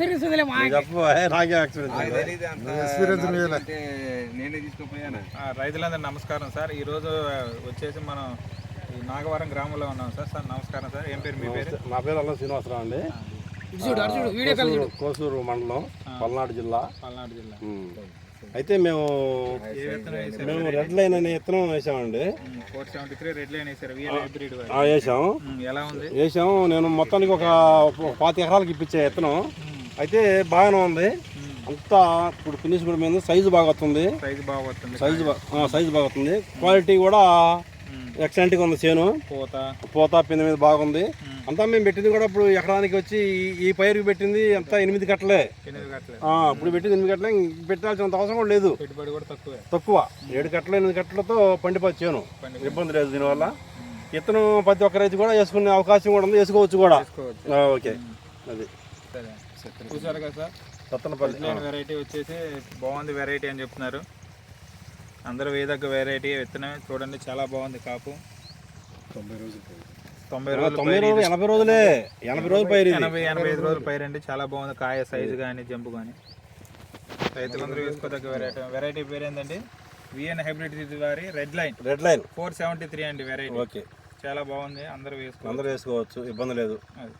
Experience ఉందిలే మా నాకేం ఎక్స్పీరియన్స్ అంటే నేనే తీసుకుపోయాను. ఆ, రైతులందరూ నమస్కారం సార్. ఈరోజు వచ్చేసి మనం ఈ నాగవరం గ్రామంలో ఉన్నాం సార్. సార్ నమస్కారం సార్. ఏం పేరు మీ పేరు? నా పేరు అల్లం శ్రీనివాసరావు అండి. ఇటు చూడు అటు చూడు వీడియో కాల్ చూడు. కోసూరు- మండలం పల్నాడు జిల్లా. పల్నాడు జిల్లా. అయితే మేము మేము రెడ్ లైన్ అనే విత్తనం వేసామండి. వేసాం. ఉమ్, ఎలా ఉంది? వేసాం. నేను మొత్తానికి ఒక ఒక పాతి ఎకరాలకు ఇప్పించే విత్తనం. అయితే బాగానే ఉంది. అంతా ఇప్పుడు ఫినిష్ కూడా మీద సైజు బాగా వస్తుంది. సైజు బాగా వస్తుంది. సైజు సైజు బాగా వస్తుంది. క్వాలిటీ కూడా ఎక్సలెంట్గా ఉంది చేను. పూత. పూత పింద మీద బాగుంది అంతా మేము పెట్టింది కూడా ఇప్పుడు ఎకరానికి వచ్చి ఈ- పైరుకి పెట్టింది అంతా ఎనిమిది కట్టలే. ఇప్పుడు పెట్టింది ఎనిమిది కట్టలే. పెట్టాల్సినంత అవసరం కూడా లేదు. తక్కువే. తక్కువ. ఏడు కట్టలు ఎనిమిది కట్టలతో పండిపోవచ్చు చేను. ఇబ్బంది లేదు దీనివల్ల. ఇతను ప్రతి ఒక్క రైతు కూడా వేసుకునే అవకాశం కూడా ఉంది. వేసుకోవచ్చు కూడా. ఓకే. అది. సరే చూసారు కదా సార్? లైన్ వెరైటీ వచ్చేసి బాగుంది వెరైటీ అని చెప్తున్నారు. అందరూ వేదగ్గ వెరైటీ విత్తనం చూడండి చాలా బాగుంది కాపు. తొంభై రోజులు తొంభై రోజులు ఎనభై రోజులే. ఎనభై రోజులు పైరు. ఎనభై ఎనభై ఐదు రోజులు పైరండి చాలా బాగుంది కాయ సైజు కానీ జంపు కానీ రైతులందరూ వేసుకోదగ్గ వెరైటీ వెరైటీ పేరు ఏంటండి విఎన్ హైబ్రిడ్ ఇది వారి red line red line four seventy three అండి వెరైటీ ఓకే చాలా బాగుంది. అందరూ వేసుకో అందరూ వేసుకోవచ్చు. ఇబ్బంది లేదు. అది.